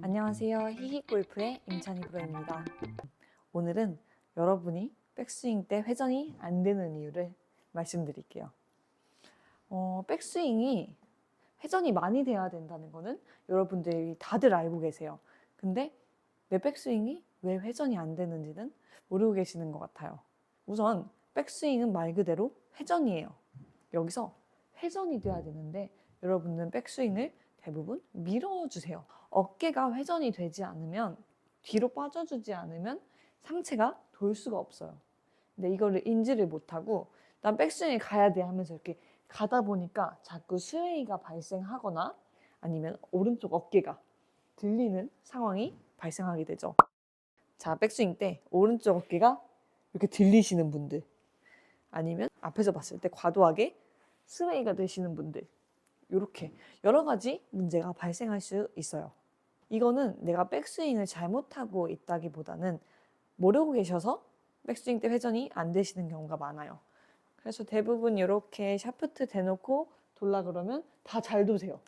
안녕하세요. 히히골프의 임찬희 프로입니다. 오늘은 여러분이 백스윙 때 회전이 안 되는 이유를 말씀드릴게요. 어, 백스윙이 회전이 많이 돼야 된다는 거는 여러분들이 다들 알고 계세요. 근데 내 백스윙이 왜 회전이 안 되는지는 모르고 계시는 것 같아요. 우선 백스윙은 말 그대로 회전이에요. 여기서 회전이 돼야 되는데 여러분은 백스윙을 대부분 밀어주세요. 어깨가 회전이 되지 않으면 뒤로 빠져주지 않으면 상체가 돌 수가 없어요. 근데 이거를 인지를 못하고 난 백스윙에 가야 돼 하면서 이렇게 가다 보니까 자꾸 스웨이가 발생하거나 아니면 오른쪽 어깨가 들리는 상황이 발생하게 되죠. 자, 백스윙 때 오른쪽 어깨가 이렇게 들리시는 분들 아니면 앞에서 봤을 때 과도하게 스웨이가 되시는 분들 이렇게 여러 가지 문제가 발생할 수 있어요. 이거는 내가 백스윙을 잘못하고 있다기보다는 모르고 계셔서 백스윙 때 회전이 안 되시는 경우가 많아요. 그래서 대부분 이렇게 샤프트 대놓고 돌라 그러면 다 잘 도세요.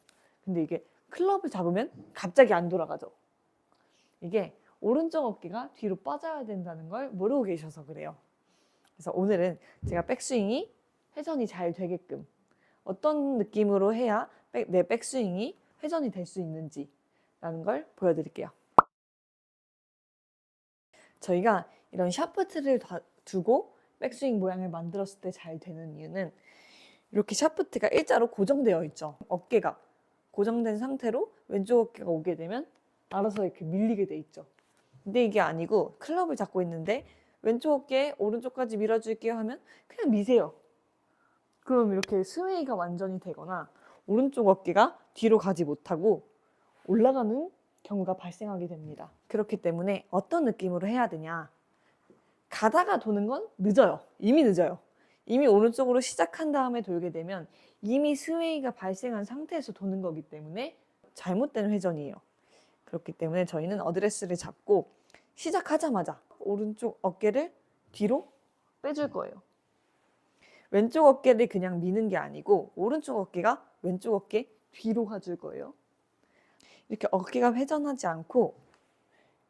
근데 이게 클럽을 잡으면 갑자기 안 돌아가죠. 이게 오른쪽 어깨가 뒤로 빠져야 된다는 걸 모르고 계셔서 그래요. 그래서 오늘은 제가 백스윙이 회전이 잘 되게끔 어떤 느낌으로 해야 백- 내 백스윙이 회전이 될 수 있는지라는 걸 보여드릴게요. 저희가 이런 샤프트를 다- 두고 백스윙 모양을 만들었을 때 잘 되는 이유는 이렇게 샤프트가 일자로 고정되어 있죠. 어깨가 고정된 상태로 왼쪽 어깨가 오게 되면 알아서 이렇게 밀리게 돼 있죠. 근데 이게 아니고 클럽을 잡고 있는데 왼쪽 어깨 오른쪽까지 밀어줄게요 하면 그냥 미세요. 그럼 이렇게 스웨이가 완전히 되거나 오른쪽 어깨가 뒤로 가지 못하고 올라가는 경우가 발생하게 됩니다. 그렇기 때문에 어떤 느낌으로 해야 되냐? 가다가 도는 건 늦어요. 이미 늦어요. 이미 오른쪽으로 시작한 다음에 돌게 되면 이미 스웨이가 발생한 상태에서 도는 거기 때문에 잘못된 회전이에요. 그렇기 때문에 저희는 어드레스를 잡고 시작하자마자 오른쪽 어깨를 뒤로 빼줄 거예요. 왼쪽 어깨를 그냥 미는 게 아니고 오른쪽 어깨가 왼쪽 어깨 뒤로 가줄 거예요. 이렇게 어깨가 회전하지 않고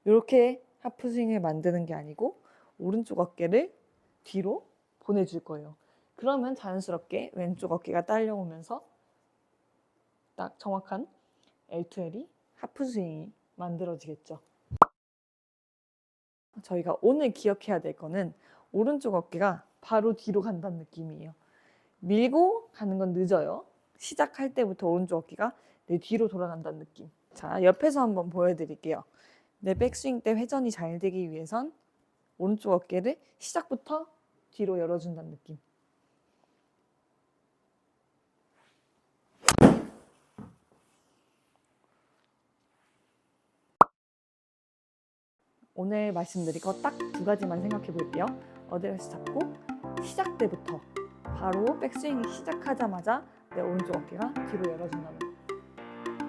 이렇게 하프 스윙을 만드는 게 아니고 오른쪽 어깨를 뒤로 보내줄 거예요. 그러면 자연스럽게 왼쪽 어깨가 딸려오면서 딱 정확한 L2L이 하프 스윙이 만들어지겠죠. 저희가 오늘 기억해야 될 거는 오른쪽 어깨가 바로 뒤로 간다는 느낌이에요. 밀고 가는 건 늦어요. 시작할 때부터 오른쪽 어깨가 내 뒤로 돌아간다는 느낌. 자, 옆에서 한번 보여드릴게요. 내 백스윙 때 회전이 잘 되기 위해선 오른쪽 어깨를 시작부터 뒤로 열어준다는 느낌. 오늘 말씀드린 거 딱 두 가지만 생각해 볼게요. 어드레스 잡고 시작 때부터 바로 백스윙이 시작하자마자 내 오른쪽 어깨가 뒤로 열어준다는 거.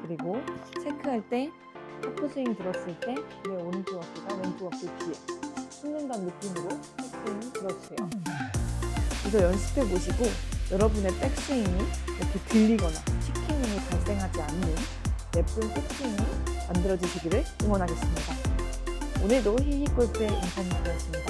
그리고 체크할 때 하프스윙 들었을 때 내 오른쪽 어깨가 왼쪽 어깨 뒤에 숨는다는 느낌으로 백스윙 들어주세요. 이거 연습해 보시고 여러분의 백스윙이 이렇게 들리거나 치킹이 발생하지 않는 예쁜 백스윙이 만들어지시기를 응원하겠습니다. 오늘도 히히골프의 인사님이었습니다.